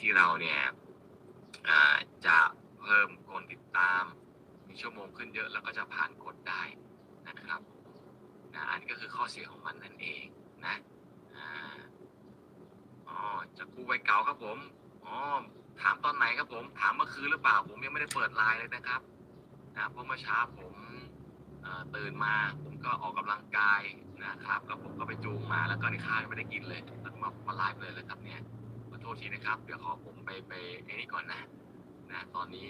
ที่เราเนี่ยจะเพิ่มคนติดตาม มีชั่วโมงขึ้นเยอะแล้วก็จะผ่านกฎได้นะครับนะอันนี้ก็คือข้อเสียของมันนั่นเองนะอ๋อจากครูวัยเก่าครับผมอ๋อถามตอนไหนครับผม ถามเมื่อคืนหรือเปล่า ผมยังไม่ได้เปิดไลน์เลยนะครับนะเพราะเมื่อเช้าผมตื่นมาผมก็ออกกำลังกายนะครับ แล้วผมก็ไปจูงมาแล้วก็ในข้าวไม่ได้กินเลยแล้วก็มามาไลฟ์เลยเลยครับเนี่ย ษทีนะครับ เดี๋ยวขอผมไปไปไอ้นี่ก่อนนะ นะ ตอนนี้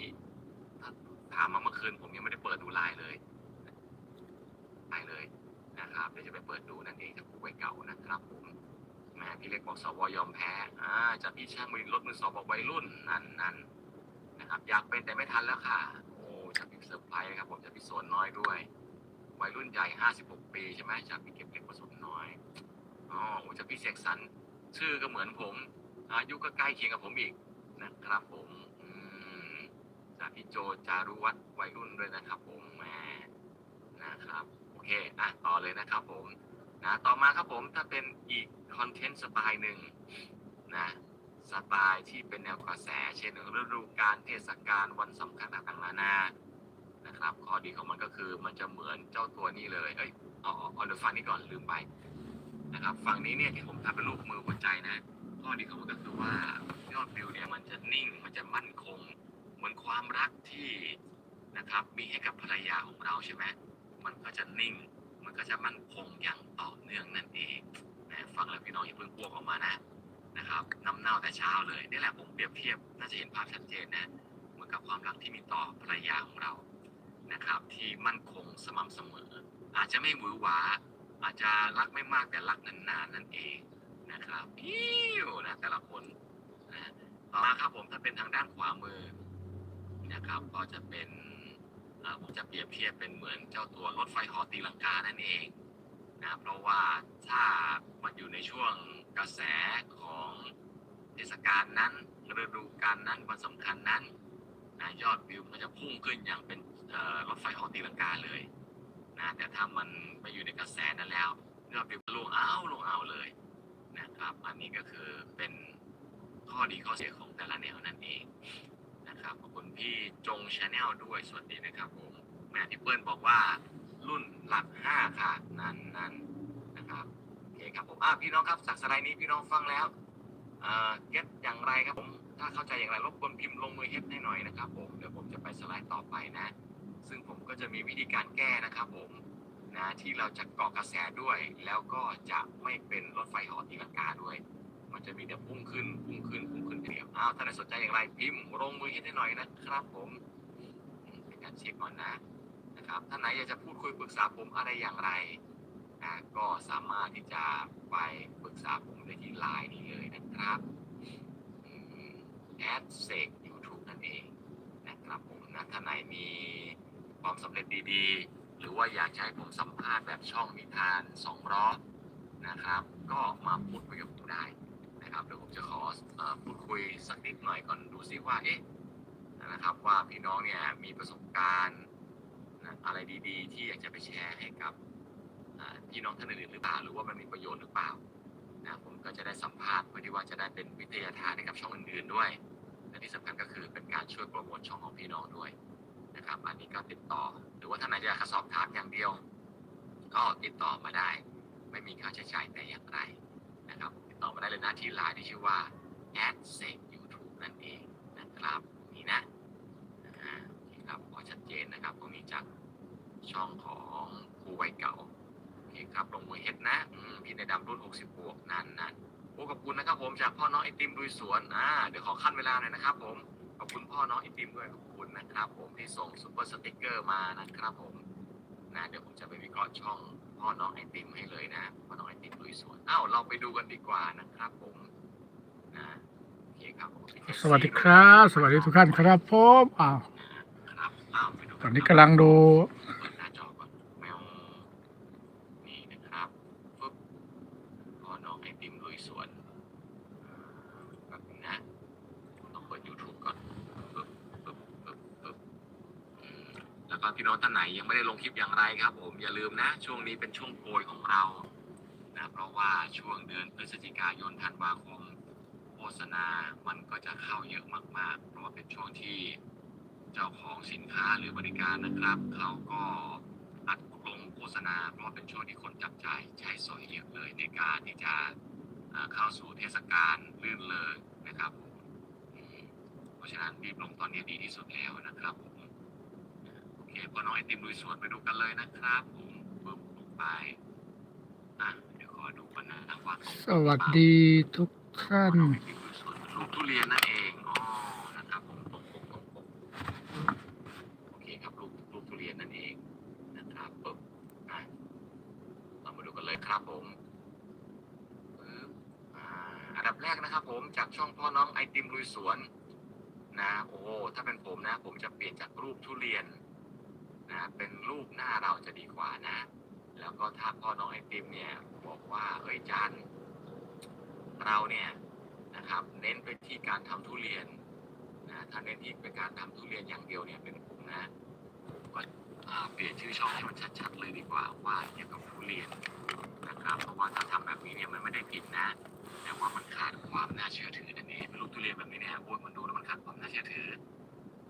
ถามมาเมื่อคืนผมยังไม่ได้เปิดดูไลน์เลยไลน์เลยนะครับ เดี๋ยวจะไปเปิดดูนั่นเองจากผู้ไวเก่านะครับผมแหมพี่เล็กบอกสวยอมแพ้อ่าจากพี่ช่างมือรถมือสองบอกวัยรุ่นนั่นนั่นนะครับ อยากเป็นแต่ไม่ทันแล้วค่ะ โอ้จากพี่เซอร์ไพรส์นะครับ ผมจากพี่โซนน้อยด้วย วัยรุ่นใหญ่ห้าสิบหกปีใช่ไหมจากพี่เก็บเล็กผสมน้อยอ๋อจากพี่เสกสรรชื่อก็เหมือนผม อายุก็ใกล้เคียงกับผมอีกนะครับผมจากพี่โจจารุวัฒน์วัยรุ่นด้วยนะครับ ผมแหมนะครับ โอเคอะต่อเลยนะครับผมนะต่อมาครับผมถ้าเป็นอีกคอนเทนต์สไตล์หนึ่งนะสไตล์ที่เป็นแนวกระแส เช่นฤดูกาลเทศกาลวันสำคัญต่างๆนานานะครับข้อดีของมันก็คือมันจะเหมือนเจ้าตัวนี้เลยเอ้ยอเอาเอาเดี๋ยวฟังนี้ก่อนลืมไปนะครับฝั่งนี้เนี่ยที่ผมทำเป็นรูปมือหัวใจนะ ข้อดีของมันก็คือว่ายอดวิวเนี่ยมันจะนิ่งมันจะมั่นคง เหมือนความรักที่นะครับมีให้กับภรรยาของเราใช่ไหมมันก็จะนิ่ง มันก็จะมั่นคงอย่างต่อเนื่องนั่นเองนะฟังแล้วพี่น้องอย่าเพิ่งกลัวออกมานะนะครับน้ำเน่าแต่เช้าเลยนี่แหละผมเปรียบเทียบน่าจะเห็นภาพชัดเจนนะเหมือนกับความรักที่มีต่อภรรยาของเรานะครับ ที่มั่นคงสม่ำเสมอ อาจจะไม่หวือหวาอาจจะรักไม่มากแต่รักนานๆนั่นเอง นะครับอิ้วนะแต่ละคนนะต่อมาครับผมถ้าเป็นทางด้านขวามือนะครับ ก็จะเป็นผมจะเปรียบเทียบเป็นเหมือนเจ้าตัวรถไฟหอตีลังกานั่นเองนะเพราะว่าถ้ามันอยู่ในช่วงกระแสของเทศกาลนั้นฤดูกาลนั้นวันสำคัญนั้นนะยอดวิวมันจะพุ่งขึ้นอย่างเป็นรถไฟหอตีลังกาเลยนะแต่ถ้ามันไปอยู่ในกระแสนั้นแล้วยอดวิวลงเอาลงเอาเลย นะครับ อันนี้ก็คือเป็นข้อดีข้อเสียของแต่ละแนวนั่นเองนะครับขอบคุณพี่จงชาแนลด้วยสวัสดีนะครับผมแหมพี่เปิ้ลบอกว่ารุ่นหลักห้าค่ะนั่นนั่นนะครับโอเคครับผมอะพี่น้องครับจากสไลด์นี้พี่น้องฟังแล้วเอ่อเก็ตอย่างไรครับผมถ้าเข้าใจอย่างไรรบกวนพิมพ์ลงมือเฮ็ดให้หน่อยนะครับผมเดี๋ยวผมจะไปสไลด์ต่อไปนะ ซึ่งผมก็จะมีวิธีการแก้นะครับผม นะที่เราจะเกาะกระแสด้วย แล้วก็จะไม่เป็นรถไฟหอตีลังกาด้วย มันจะมีแต่พุ่งขึ้นพุ่งขึ้นพุ่งขึ้นเดียวอ้าวท่านใดสนใจอย่างไรพิมพ์ลงมือให้ได้หน่อยนะครับผมเป็นการเช็คก่อนนะนะครับท่านไหนอยากจะพูดคุยปรึกษาผมอะไรอย่างไรนะก็สามารถที่จะไปปรึกษาผมได้ที่ไลน์นี้เลยนะครับแอดเซกยูทูบนั่นเองนะครับผมนะท่านไหนมีความสำเร็จดีๆ รือว่าอยากให้ผมสัมภาษณ์แบบช่องนิทานสองร้อนะครับ ก็มาพูดคุยกับผมได้นะครับเดี๋ยวผมจะขออพูดคุยสักนิดหน่อยก่อนดูซิว่าเอ๊ะนะครับว่าพี่น้องเนี่ยมีประสบการณ์นะอะไรดีๆ ที่อยากจะไปแชร์ให้กับพี่น้องท่านอื่นๆหรือเปล่าหรือว่ามันมีประโยชน์หรือเปล่านะผมก็จะได้สัมภาษณ์เพื่อที่ว่าจะได้เป็นวิทยาทานให้กับช่องอื่นๆด้วยและที่สำคัญก็คือเป็นการช่วยโปรโมทช่องของพี่น้องด้วย นะครับ อันนี้ก็ติดต่อ หรือว่าท่านไหนอากจะสอบถามอย่างเดียว ก็ติดต่อมาได้ ไม่มีค่าใช้จ่ายแต่อย่างไรนะครับ ติดต่อมาได้เลยนะที่ไลน์ที่ชื่อว่า a d s e c YouTube นั่นเองนะครับนี่นะอ่าโอเครับก็ชัดเจนนะครับตรงนี้จากช่องของครูวัยเก่าโอเคครับลงมือเฮ็ดนะพี่ในดำรุ่น 60 บวกนั่นนั่นโอ้ขอบคุณนะครับผมจากพ่อน้องไอติมดุยสวนอ่าเดี๋ยวขอขั้นเวลาหน่อยนะครับผม ขอบคุณพ่อน้องไอติมด้วยขอบคุณนะครับ ผมที่ส่งซุปเปอร์สติ๊กเกอร์มานะครับผมนะเดี๋ยวผมจะไปวิเคราะห์ช่องพ่อน้องไอติมให้เลยนะพ่อน้องไอติมลุยสวนอ้าวเราไปดูกันดีกว่านะครับ ผมนะโอเคครับผมสวัสดีครับ สวัสดีทุกท่านครับผมอ้าวครับอ้าวไปดูตอนนี้กำลังดู เปิดหน้าจอก่อนแมวนี่นะครับฟึบพ่อน้องไอติมลุยสวนแบบนึงนะต้องเปิด YouTube ก่อนปึ๊บปึ๊บปึ๊บปึ๊บอืมแล้วก็ พี่น้องท่านไหนยังไม่ได้ลงคลิปอย่างไรครับ ผมอย่าลืมนะ ช่วงนี้เป็นช่วงโกยของเรานะเพราะว่าช่วงเดือนพฤศจิกายนธันวาคมผษณา มันก็จะเข้าเยอะมากๆ เพราะว่าเป็นช่วงที่เจ้าของสินค้าหรือบริการนะครับ เขาก็อัดลงโฆษณา เพราะเป็นช่วงที่คนจับจ่ายใช้สอยเยอะเลยในการที่จะเข้าสู่เทศกาลลื่นเริงนะครับผมเพราะฉะนั้นรีบลงตอนนี้ดีที่สุดแล้วนะครับ ผมโอเคพอน้องไอติมลุยสวนไปดูกันเลยนะครับผมปึ๊บลงไปอะเดี๋ยวขอดูกันนะว่าตรงสวัสดีทุกท่านลูกทุเรียนนั่นเองอ๋อนะครับผมตรงปกตรงปกโอเคครับลูกลูกทุเรียนนั่นเองนะครับปึ๊บอะเรามาดูกันเลยครับผมปึ๊บอ่าอันดับแรกนะครับ ผมจากช่องพ่อน้องไอติมลุยสวนนะโอ้ถ้าเป็นผมนะ ผมจะเปลี่ยนจากรูปทุเรียน นะเป็นรูปหน้าเราจะดีกว่านะ แล้วก็ถ้าพ่อน้องไอติมเนี่ยบอกว่าเอ้ยจันเราเนี่ยนะครับ เน้นไปที่การทำทุเรียนนะถ้าเน้นที่เป็นการทำทุเรียนอย่างเดียวเนี่ยเป็นผมนะผมก็เปลี่ยนชื่อช่องให้มันชัดๆเลยดีกว่าว่าเกี่ยวกับทุเรียนนะครับ เพราะว่าถ้าทำแบบนี้เนี่ยมันไม่ได้ผิดนะ แต่ว่ามันขาดความน่าเชื่อถือนั่นเองเป็นรูปทุเรียนแบบนี้เนี่ยโอ้ยมันดูแล้วมันขาดความน่าเชื่อถือ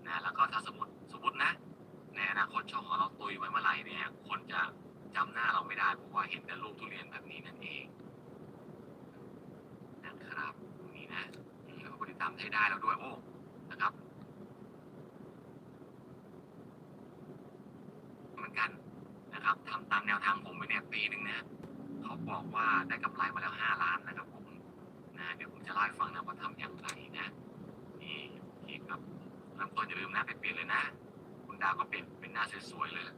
นะแล้วก็ถ้าสมมติสมมตินะ ในอนาคตช่องของเราตุยไว้เมื่อไหร่เนี่ยคนจะจำหน้าเราไม่ได้เพราะว่าเห็นแต่รูปทุเรียนแบบนี้นั่นเองนะครับตรงนี้นะแล้วก็ติดตามให้ได้แล้วด้วยโอ้นะครับ เหมือนกันนะครับทำตามแนวทางผมไปเนี่ยปีหนึ่งนะเขาบอกว่าได้กำไรมาแล้วห้าล้านนะครับผมนะเดี๋ยวผมจะเล่าให้ฟังนะว่าทำอย่างไรนะนี่โอเคครับเริ่มต้นอย่าลืมนะไปเปลี่ยนเลยนะ ดาวก็เปลี่ยนเป็นหน้าสวยๆเลยนะ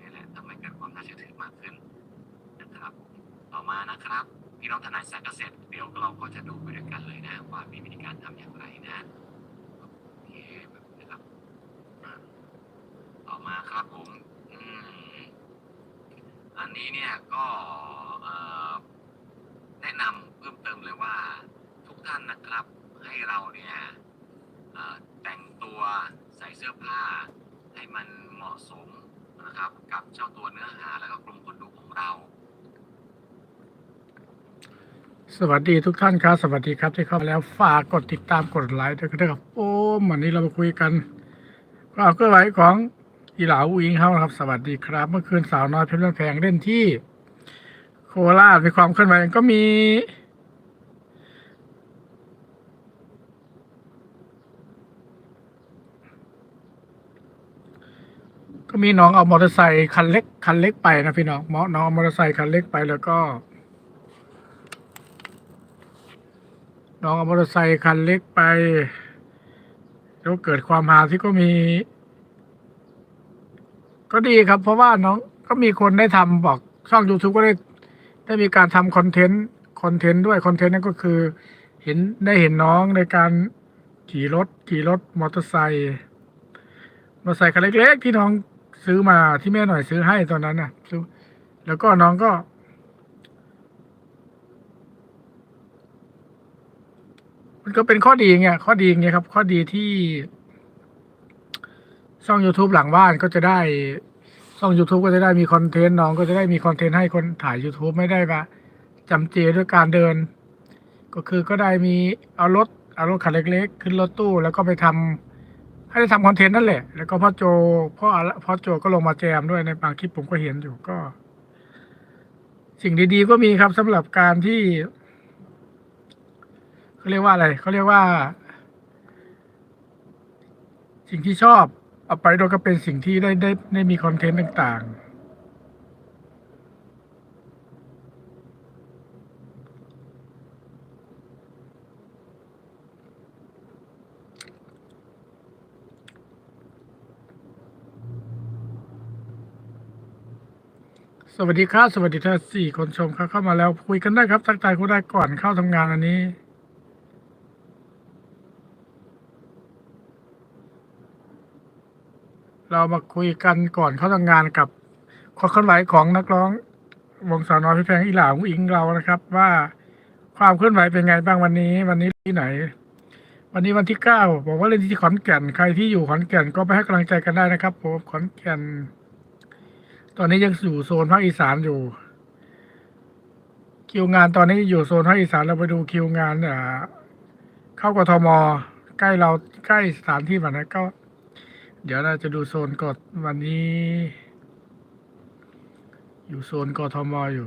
นี่แหละทำให้เกิดความน่าเชื่อถือมากขึ้นนะครับ ต่อมานะครับพี่น้องทนายสายเกษตรเดี๋ยวเราก็จะดูไปด้วยกันเลยนะ ว่ามีวิธีการทำอย่างไรนะโอเคแบบนี้ครับต่อมาครับผมอันนี้เนี่ยก็แนะนำเพิ่มเติมเลยว่าทุกท่านนะครับให้เราเนี่ยแต่งตัวใส่เสื้อผ้าะสมนะครับ กับเจ้าตัวเนื้อหาแล้วก็กลุ่มคนดูของเรา สวัสดีทุกท่านครับ สวัสดีครับที่เข้ามาแล้วฝากกดติดตามกดไลค์ด้วยนะครับโอ้วันนี้เรามาคุยกันความเคลื่อนไหวของอีหลาอูอิงเขานะครับ สวัสดีครับ เมื่อคืนสาวน้อยเพชรบ้านแพงเล่นที่ โคราชมีความเคลื่อนไหวก็มี ก็ มีน้องเอามอเตอร์ไซค์คันเล็กคันเล็กไปนะพี่น้องน้องเอามอเตอร์ไซค์คันเล็กไปแล้วก็ น้องเอามอเตอร์ไซค์คันเล็กไปแล้วเกิดความหาที่ก็มี ก็ดีครับ เพราะว่าน้องก็มีคนได้ทำบอกช่อง YouTube ก็ได้ได้มีการทำคอนเทนต์คอนเทนต์ด้วยคอนเทนต์นั่นก็คือ เห็นได้เห็นน้องในการขี่รถ ขี่รถมอเตอร์ไซค์มอเตอร์ไซค์คันเล็กๆที่น้อง ซื้อมาที่แม่หน่อยซื้อให้ตอนนั้นน่ะซื้อ แล้วก็น้องก็ มันก็เป็นข้อดีไงข้อดีไงครับ ข้อดีที่ช่อง YouTube หลังบ้านก็จะได้ช่อง YouTube ก็จะได้มีคอนเทนต์น้องก็จะได้มีคอนเทนต์ให้คนถ่าย YouTube ไม่ได้มาจำเจด้วยการเดิน ก็คือก็ได้มีเอารถเอารถคันเล็ก ๆ ขึ้นรถตู้แล้วก็ไปทำ ให้ได้ทำคอนเทนต์นั่นแหละ แล้วก็พ่อโจพ่ออะไรพ่อโจก็ลงมาแจมด้วยในบางคลิปผมก็เห็นอยู่ก็ สิ่งดีๆก็มีครับสำหรับการที่เขาเรียกว่าอะไรเขาเรียกว่า สิ่งที่ชอบเอาไปโดยก็เป็นสิ่งที่ได้ได้ได้มีคอนเทนต์ต่าง ๆ สวัสดีครับสวัสดีท่านสี่คนชมครับเข้ามาแล้วคุยกันได้ครับทักทายคุณได้ก่อนเข้าทำงานอันนี้เรามาคุยกันก่อนเข้าทำงานกับความเคลื่อนไหวของนักร้องวงสาวน้อยพี่แพงอีหลาของอิงเรานะครับ ว่าความเคลื่อนไหวเป็นไงบ้างวันนี้ วันนี้ที่ไหน วันนี้วันที่เก้าบอกว่าเล่นที่ขอนแก่นใครที่อยู่ขอนแก่นก็ไปให้กำลังใจกันได้นะครับผมขอนแก่น ตอนนี้ยังอยู่โซนภาคอีสานอยู่ คิวงานตอนนี้อยู่โซนภาคอีสานเราไปดูคิวงานอ่าเข้ากทมใกล้เราใกล้สถานที่แบบนั้นก็ เดี๋ยวเราจะดูโซนกดวันนี้ อยู่โซนกทมอยู่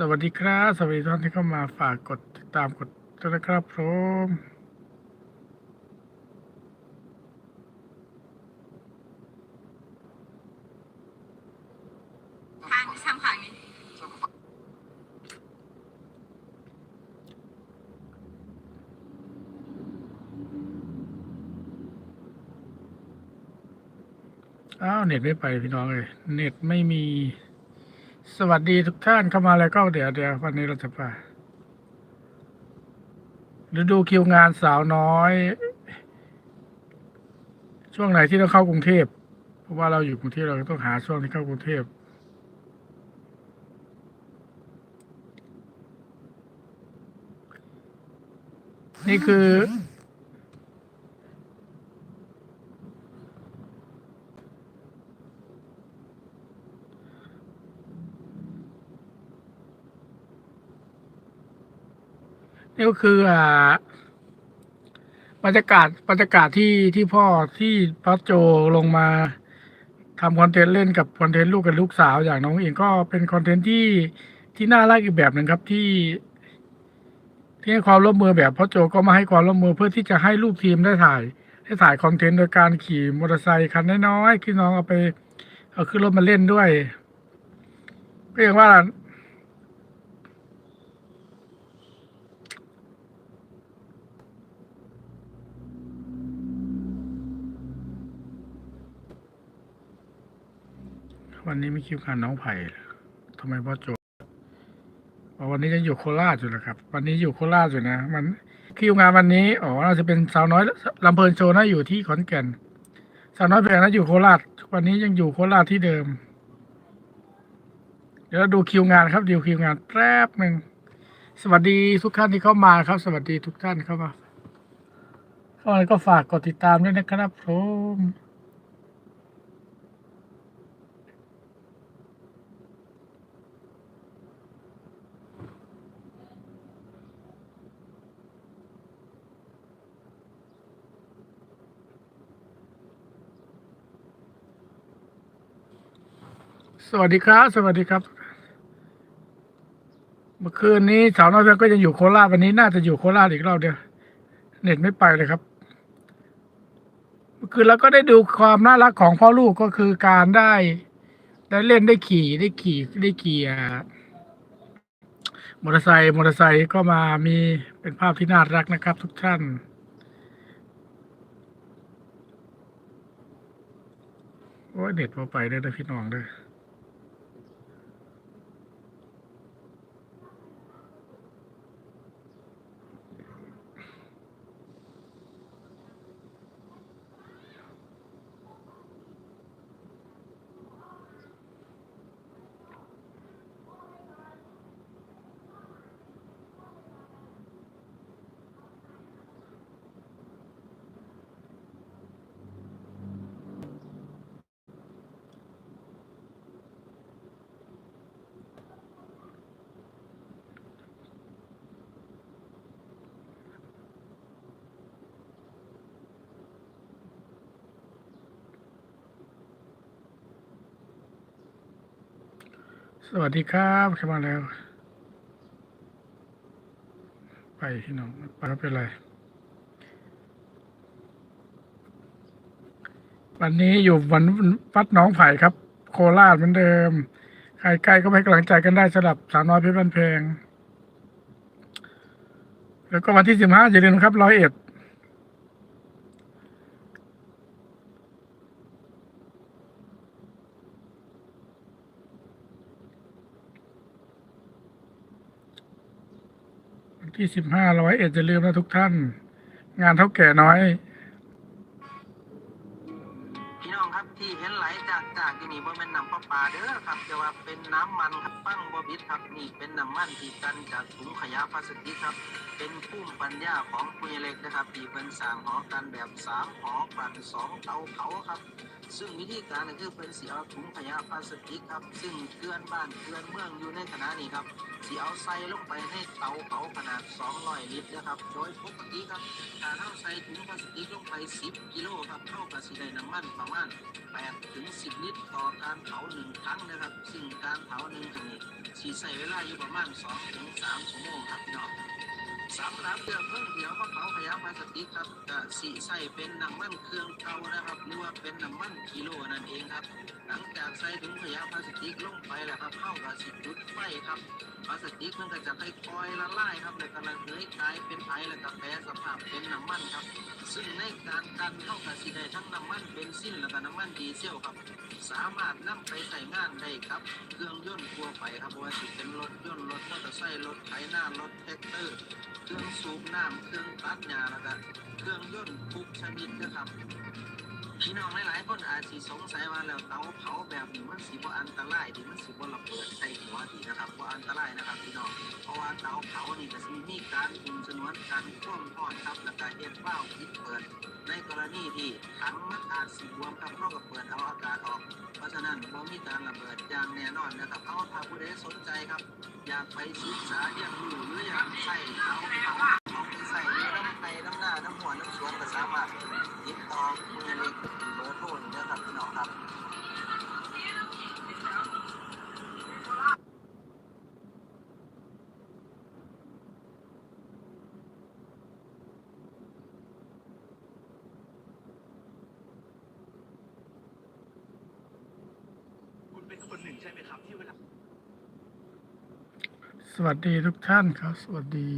สวัสดีครับ สวัสดีทุกท่านที่เข้ามาฝากกดติดตามกดด้วยนะครับผมทางทางขวานี้อ้าวเน็ตไม่ไปพี่น้องเลยเน็ตไม่มี สวัสดีทุกท่านเข้ามาแล้วก็เดี๋ยวเดี๋ยววันนี้เราจะไปฤดูคิวงานสาวน้อย ช่วงไหนที่ต้องเข้ากรุงเทพเพราะว่าเราอยู่กรุงเทพเราต้องหาช่วงที่เข้ากรุงเทพนี่คือ นี่ก็คืออ่าบรรยากาศบรรยากาศที่ที่พ่อที่พ่อโจลงมาทำคอนเทนต์เล่นกับคอนเทนต์ลูกกับลูกสาวอย่างน้องเองก็เป็นคอนเทนต์ที่ที่น่ารักอีกแบบหนึ่งครับที่ที่ให้ความร่วมมือแบบพ่อโจก็มาให้ความร่วมมือเพื่อที่จะให้ลูกทีมได้ถ่าย ได้ถ่ายคอนเทนต์โดยการขี่มอเตอร์ไซค์คันน้อยๆที่น้องเอาไป เอาขึ้นรถมาเล่นด้วยก็อย่างว่า วันนี้ไม่คิวงานน้องไผ่ทำไมพ่อโจวันนี้ยังอยู่โคราชอยู่นะครับ วันนี้อยู่โคราชอยู่นะ มันคิวงานวันนี้อ๋อเราจะเป็นสาวน้อยลำเพลินโชว์นะอยู่ที่ขอนแก่นสาวน้อยแพงนะอยู่โคราช วันนี้ยังอยู่โคราชที่เดิม เดี๋ยวเราดูคิวงานครับดูคิวงานแป๊บหนึ่งสวัสดีทุกท่านที่เข้ามาครับ สวัสดีทุกท่านเข้ามาเข้ามาก็ฝากกดติดตามด้วยนะครับผม สวัสดีครับ สวัสดีครับ เมื่อคืนนี้สาวน้อยเพชรก็ยังอยู่โคราชวันนี้น่าจะอยู่โคราชอีกรอบเดียวเน็ตไม่ไปเลยครับ เมื่อคืนเราก็ได้ดูความน่ารักของพ่อลูกก็คือการได้ได้เล่นได้ขี่ได้ขี่ได้ขี่มอเตอร์ไซค์มอเตอร์ไซค์ก็มามีเป็นภาพที่น่ารักนะครับ ทุกท่านโอ้ยเน็ตพอไปได้อพี่น้องเด้อ สวัสดีครับเข้ามาแล้ว ไปพี่น้องไปไม่เป็นไร วันนี้อยู่วันวัดหนองไผ่ครับ โคราชเหมือนเดิม ใครใกล้ก็ไปกำลังใจกันได้สำหรับสาวน้อยเพชรบ้านเพลง แล้วก็วันที่สิบห้าอย่าลืมนะครับร้อยเอ็ด วัน ที่สิบห้าร้อยเอ็ดจะลืมนะทุกท่าน งานเท่าแก่น้อย พี่น้องครับที่เห็นไหลจากจากที่นี่บ่แม่นน้ำประปาเด้อครับแต่ว่าเป็นน้ำมันครับปั้งบ่บิดครับนี่เป็นน้ำมันที่กันจากถุงขยะพลาสติกครับ เป็นภูมิปัญญาของปุยเล็กนะครับที่เป็นสร้างหอกันแบบสามหอปั่นสองเตาเผาครับ ซึ่งวิธีการก็คือเป็นสีเอาถุงขยะพลาสติกครับ ซึ่งเกลื่อนบ้านเกลื่อนเมืองอยู่ในขณะนี้ครับสีเอาใส่ลงไปในเตาเผาขนาด 200 ลิตรนะครับโดยปกติครับการเอาใส่ถุงพลาสติกลงไป 10 กิโลครับเท่ากับสีได้น้ำมันประมาณ8ถึง 10 ลิตร ต่อการเผาหนึ่งครั้งนะครับ ซึ่งการเผาหนึ่งครั้งนี้สีใส่เวลาอยู่ประมาณ2ถึง3ชั่วโมงครับพี่น้อง สำหรับเกลือเพิ่งเดียวมะเผาขยะพลาสติกครับกะสีใส่เป็นน้ำมันเครื่องเก่านะครับหรือว่าเป็นน้ำมันกิโลนั่นเองครับ หลังจากใส่ถุงขยะพลาสติกลงไปแล้วครับเข้ากับสิจุดไฟครับพลาสติกมันก็จะค่อยๆละลายครับแล้วก็ระเหยกลายเป็นไอแล้วก็แปรสภาพเป็นน้ำมันครับ ซึ่งในการกันเข้ากับสีได้ทั้งน้ำมันเบนซินแล้วก็น้ำมันดีเซลครับ สามารถนำไปใส่งานได้ครับ เครื่องยนต์ทั่วไปครับว่าสิเป็นรถยนต์รถมอเตอร์ไซค์รถไถนารถแท็กเตอร์ เครื่องสูบน้ำเครื่องตัดหญ้าแล้วก็เครื่องยนต์ทุกชนิดนะครับ พี่น้องหลายๆคนอาจสิสงสัยว่าแล้วเตาเผาแบบนี้มันสิบ่อันตรายดิมันสิบ่ระเบิดใส่หัวดีนะครับบ่อันตรายนะครับพี่น้องเพราะว่าเตาเผานี่ก็สิมีการคุมชนวนการท่วมทอดครับแล้วก็เฮ็ดว้าวปิดเปิด ในกรณีที่ถังมันอาจสิบวมครับเราก็เปิดเอาอากาศออก เพราะฉะนั้นบ่มีการระเบิดอย่างแน่นอนนะครับเอาถ้าผู้ใดสนใจครับ อยากไปศึกษาเรียนรู้หรืออยากใส่เอาเอาเอาไปใส่ในน้ำไตน้ำหน้าน้ำหัวน้ำสวนก็สามารถ ติดต่อคุณเล็กเบอร์โทรนี่นะครับพี่น้องครับเป็นคนหนึ่งใช่ไหมครับที่เวลาสวัสดีทุกท่านครับ สวัสดี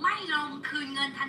ไม่ลง คืนเงินทัน